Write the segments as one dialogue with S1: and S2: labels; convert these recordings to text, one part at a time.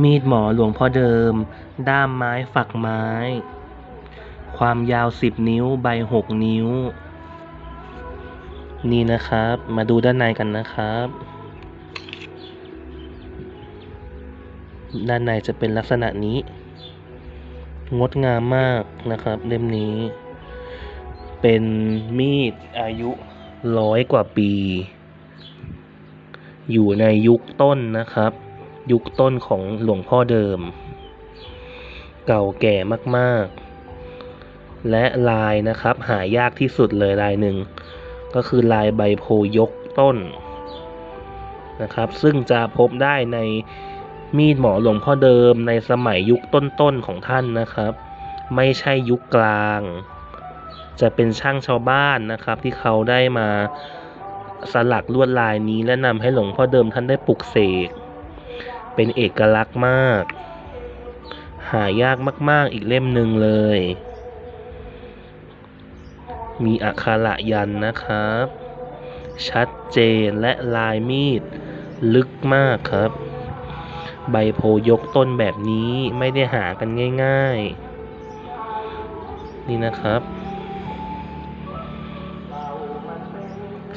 S1: มีดหมอหลวงพ่อเดิม ด้ามไม้ฝักไม้ ความยาวสิบนิ้ว ใบหกนิ้ว นี่นะครับ มาดูด้านในกันนะครับ ด้านในจะเป็นลักษณะนี้ งดงามมากนะครับ เล่มนี้ เป็นมีดอายุร้อยกว่าปี อยู่ในยุคต้นนะครับ ยุคต้นของหลวงพ่อเดิม เก่าแก่มากๆ และลายนะครับหายากที่สุดเลยลายหนึ่ง ก็คือลายใบโพยกต้นนะครับ ซึ่งจะพบได้ในมีดหมอหลวงพ่อเดิมในสมัยยุคต้นๆของท่านนะครับ ไม่ใช่ยุคกลาง จะเป็นช่างชาวบ้านนะครับ ที่เขาได้มาสลักลวดลายนี้และนำให้หลวงพ่อเดิมท่านได้ปลุกเสก เป็นเอกลักษณ์มาก หายากมากๆอีกเล่มหนึ่งเลย มีอักขระยันนะครับ ชัดเจนและลายมีดลึกมากครับ ใบโพยกต้นแบบนี้ไม่ได้หากันง่าย ๆ นี่นะครับ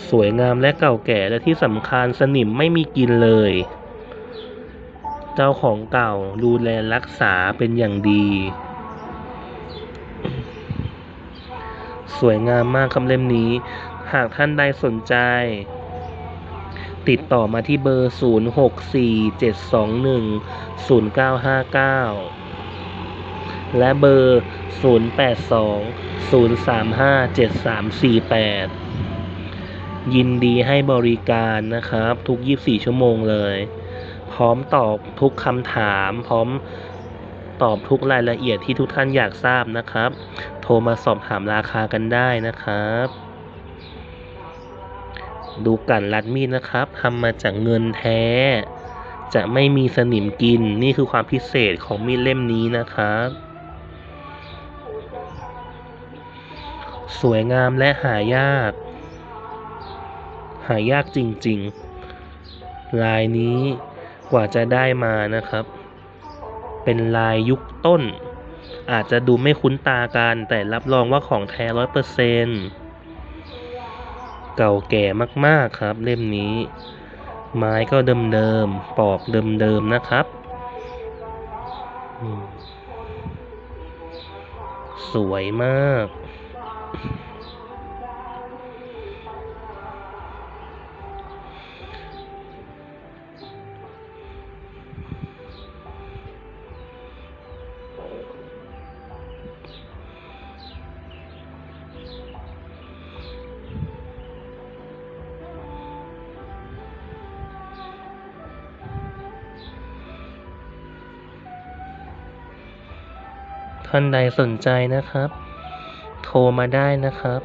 S1: สวยงามและเก่าแก่และที่สำคัญสนิมไม่มีกินเลย เจ้าของเก่าดูแลรักษาเป็นอย่างดี สวยงามมากคำเล่มนี้ หากท่านใดสนใจ ติดต่อมาที่เบอร์ 0647210959 และเบอร์ 0820357348 ยินดีให้บริการนะครับ ทุก 24 ชั่วโมงเลย พร้อมตอบทุกคำถาม พร้อมตอบทุกรายละเอียดที่ทุกท่านอยากทราบนะครับ โทรมาสอบถามราคากันได้นะครับ ดูกันรัดมีดนะครับทำมาจากเงินแท้ จะไม่มีสนิมกิน นี่คือความพิเศษของมีดเล่มนี้นะครับ สวยงามและหายาก หายากจริงๆ ลายนี้ กว่าจะได้มานะครับ เป็นลายยุคต้น อาจจะดูไม่คุ้นตากันแต่รับรองว่าของแท้ร้อยเปอร์เซนต์เก่าแก่มากๆครับเล่มนี้ ไม้ก็เดิมๆปอกเดิมๆนะครับ สวยมาก ท่านใดสนใจนะครับ โทรมาได้นะครับ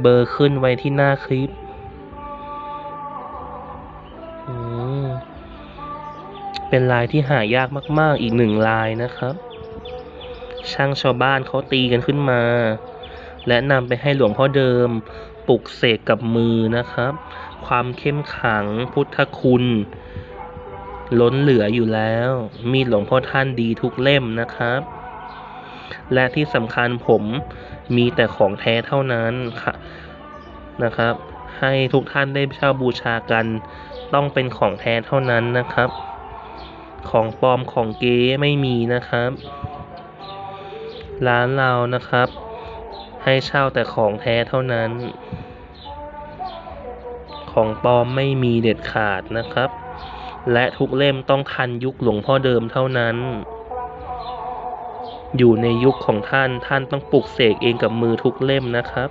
S1: เบอร์ขึ้นไว้ที่หน้าคลิปเป็นลายที่หายากมาก ๆ อีกหนึ่งลายนะครับ ช่างชาวบ้านเขาตีกันขึ้นมา และนำไปให้หลวงพ่อเดิมปลุกเสกกับมือนะครับ ความเข้มขังพุทธคุณ ล้นเหลืออยู่แล้ว มีหลวงพ่อท่านดีทุกเล่มนะครับ และที่สำคัญผมมีแต่ของแท้เท่านั้นค่ะนะครับ ให้ทุกท่านได้เช่าบูชากัน ต้องเป็นของแท้เท่านั้นนะครับ ของปลอมของเก๊ไม่มีนะครับ ร้านเรานะครับ ให้เช่าแต่ของแท้เท่านั้น ของปลอมไม่มีเด็ดขาดนะครับ และทุกเล่มต้องทันยุคหลวงพ่อเดิมเท่านั้น อยู่ในยุคของท่าน ท่านต้องปลุกเสกเองกับมือทุกเล่มนะครับ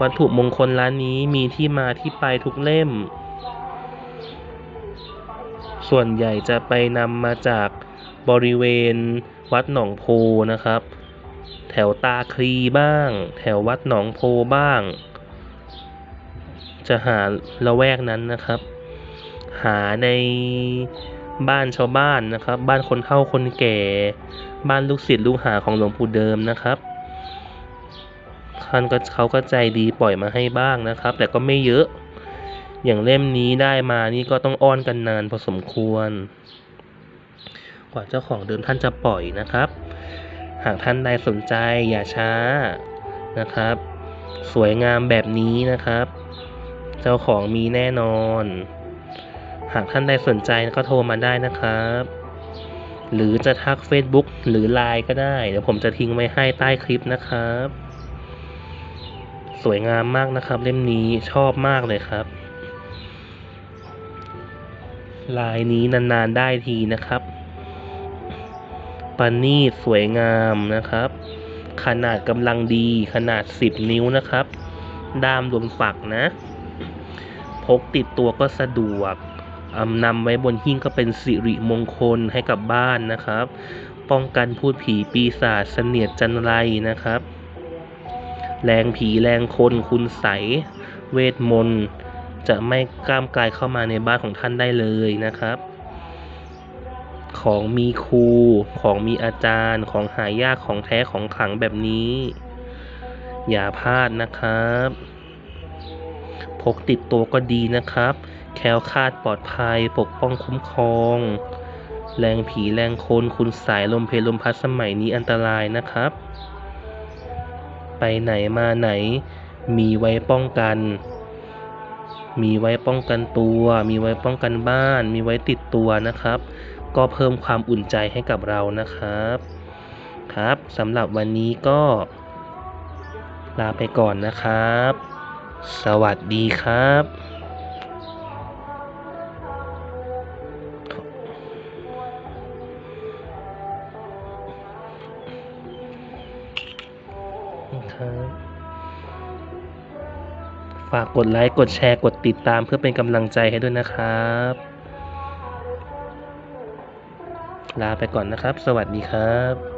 S1: วัตถุมงคลร้านนี้มีที่มาที่ไปทุกเล่ม ส่วนใหญ่จะไปนำมาจากบริเวณวัดหนองโพนะครับ แถวตาคลีบ้าง แถววัดหนองโพบ้าง จะหาละแวกนั้นนะครับ หาในบ้านชาวบ้านนะครับ บ้านคนเฒ่าคนแก่ บ้านลูกศิษย์ลูกหาของหลวงปู่เดิมนะครับท่านก็เขาก็ใจดีปล่อยมาให้บ้างนะครับ แต่ก็ไม่เยอะ อย่างเล่มนี้ได้มานี่ก็ต้องอ้อนกันนานพอสมควร กว่าเจ้าของเดิมท่านจะปล่อยนะครับ หากท่านใดสนใจอย่าช้านะครับ สวยงามแบบนี้นะครับ เจ้าของมีแน่นอน หากท่านใดสนใจก็โทรมาได้นะครับ หรือจะทัก Facebook หรือ Line ก็ได้ เดี๋ยวผมจะทิ้งไว้ให้ใต้คลิปนะครับ สวยงามมากนะครับ เล่มนี้ชอบมากเลยครับ ลายนี้นาน ๆ ได้ทีนะครับปานีตสวยงามนะครับ ขนาดกำลังดีขนาด 10 นิ้วนะครับ ด้ามรวมฝักนะ พกติดตัวก็สะดวก นำไว้บนหิ้งก็เป็นสิริมงคลให้กับบ้านนะครับ ป้องกันพูดผีปีศาจเสนียดจันไรนะครับ แรงผีแรงคนคุณใสเวทมนต์จะไม่กล้ามกลายเข้ามาในบ้านของท่านได้เลยนะครับ ของมีครูของมีอาจารย์ของหายากของแท้ของขลังแบบนี้ อย่าพลาดนะครับ พกติดตัวก็ดีนะครับ แค้วคาดปลอดภัย ปกป้องคุ้มครอง แรงผีแรงคนคุณสายลมเพลลมพัดสมัยนี้อันตรายนะครับ ไปไหนมาไหน มีไว้ป้องกัน มีไว้ป้องกันตัว มีไว้ป้องกันบ้าน มีไว้ติดตัวนะครับ ก็เพิ่มความอุ่นใจให้กับเรานะครับครับสำหรับวันนี้ก็ ลาไปก่อนนะครับ สวัสดีครับ ฝากกดไลค์ กดแชร์ กดติดตามเพื่อเป็นกำลังใจให้ด้วยนะครับ ลาไปก่อนนะครับ สวัสดีครับ